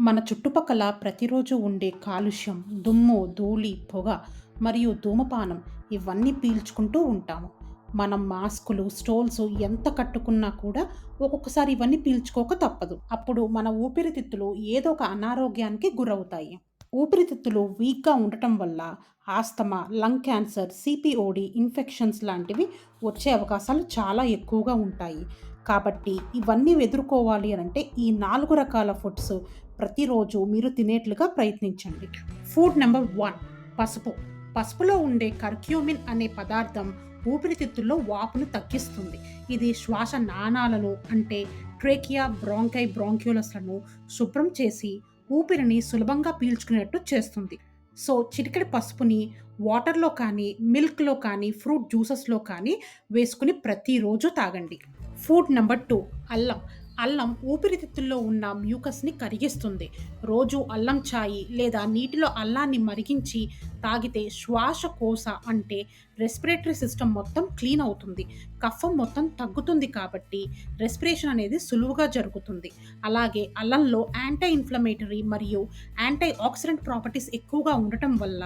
మన చుట్టుపక్కల ప్రతిరోజు ఉండే కాలుష్యం, దుమ్ము, ధూళి, పొగ మరియు ధూమపానం ఇవన్నీ పీల్చుకుంటూ ఉంటాము. మనం మాస్కులు, స్టోల్స్ ఎంత కట్టుకున్నా కూడా ఒక్కొక్కసారి ఇవన్నీ పీల్చుకోక తప్పదు. అప్పుడు మన ఊపిరితిత్తులు ఏదో ఒక అనారోగ్యానికి గురవుతాయి. ఊపిరితిత్తులు వీక్‌గా ఉండటం వల్ల asthma, lung cancer, CPOD infections లాంటివి వచ్చే అవకాశాలు చాలా ఎక్కువగా ఉంటాయి. కాబట్టి ఇవన్నీ ఎదుర్కోవాలి అని అంటే ఈ నాలుగు రకాల ఫుడ్స్ ప్రతిరోజు మీరు తినేట్లుగా ప్రయత్నించండి. ఫుడ్ నెంబర్ వన్ పసుపు. పసుపులో ఉండే కర్క్యూమిన్ అనే పదార్థం ఊపిరితిత్తుల్లో వాపును తగ్గిస్తుంది. ఇది శ్వాస నాణాలను అంటే ట్రేకియా, బ్రాంకై, బ్రాంక్యూలస్‌లను శుభ్రం చేసి ఊపిరిని సులభంగా పీల్చుకునేట్టు చేస్తుంది. సో, చిటికెడు పసుపుని వాటర్‌లో కానీ, మిల్క్‌లో కానీ, ఫ్రూట్ జ్యూసెస్‌లో కానీ వేసుకుని ప్రతిరోజు తాగండి. ఫుడ్ నెంబర్ టూ అల్లం. అల్లం ఊపిరితిత్తుల్లో ఉన్న మ్యూకస్‌ని కరిగిస్తుంది. రోజు అల్లం చాయి లేదా నీటిలో అల్లాన్ని మరిగించి తాగితే శ్వాసకోశ అంటే రెస్పిరేటరీ సిస్టమ్ మొత్తం క్లీన్ అవుతుంది. కఫం మొత్తం తగ్గుతుంది కాబట్టి రెస్పిరేషన్ అనేది సులువుగా జరుగుతుంది. అలాగే అల్లంలో యాంటీ ఇన్‌ఫ్లమేటరీ మరియు యాంటీ ఆక్సిడెంట్ ప్రాపర్టీస్ ఎక్కువగా ఉండటం వల్ల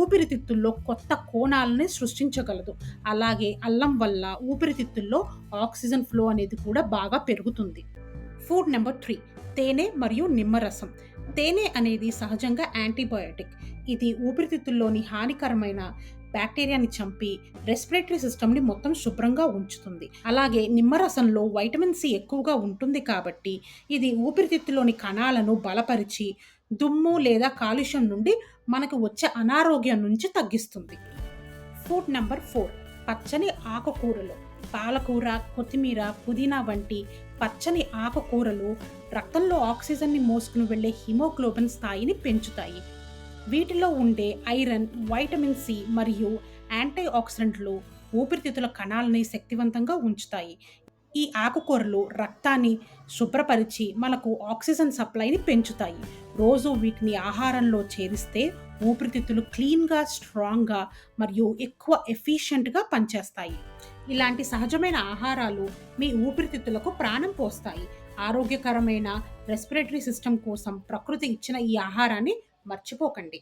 ఊపిరితిత్తుల్లో కొత్త కోణాలని సృష్టించగలదు. అలాగే అల్లం వల్ల ఊపిరితిత్తుల్లో ఆక్సిజన్ ఫ్లో అనేది కూడా బాగా పెరుగుతుంది. ఫుడ్ నెంబర్ త్రీ తేనె మరియు నిమ్మరసం. తేనె అనేది సహజంగా యాంటీబయాటిక్. ఇది ఊపిరితిత్తుల్లోని హానికరమైన బ్యాక్టీరియాని చంపి రెస్పిరేటరీ సిస్టమ్‌ని మొత్తం శుభ్రంగా ఉంచుతుంది. అలాగే నిమ్మరసంలో వైటమిన్ సి ఎక్కువగా ఉంటుంది కాబట్టి ఇది ఊపిరితిత్తులోని కణాలను బలపరిచి దుమ్ము లేదా కాలుష్యం నుండి మనకు వచ్చే అనారోగ్యం నుంచి తగ్గిస్తుంది. ఫుడ్ నెంబర్ ఫోర్ పచ్చని ఆకుకూరలు. పాలకూర, కొత్తిమీర, పుదీనా వంటి పచ్చని ఆకుకూరలు రక్తంలో ఆక్సిజన్‌ని మోసుకుని వెళ్ళే హిమోగ్లోబిన్ స్థాయిని పెంచుతాయి. వీటిలో ఉండే ఐరన్, వైటమిన్ సి మరియు యాంటీ ఆక్సిడెంట్లు ఊపిరితిత్తుల కణాలని శక్తివంతంగా ఉంచుతాయి. ఈ ఆకుకూరలు రక్తాన్ని శుభ్రపరిచి మనకు ఆక్సిజన్ సప్లైని పెంచుతాయి. రోజూ వీటిని ఆహారంలో చేరిస్తే ఊపిరితిత్తులు క్లీన్‌గా, స్ట్రాంగ్‌గా మరియు ఎక్కువ ఎఫిషియెంట్‌గా పనిచేస్తాయి. ఇలాంటి సహజమైన ఆహారాలు మీ ఊపిరితిత్తులకు ప్రాణం పోస్తాయి. ఆరోగ్యకరమైన రెస్పిరేటరీ సిస్టమ్ కోసం ప్రకృతి ఇచ్చిన ఈ ఆహారాన్ని మర్చిపోకండి.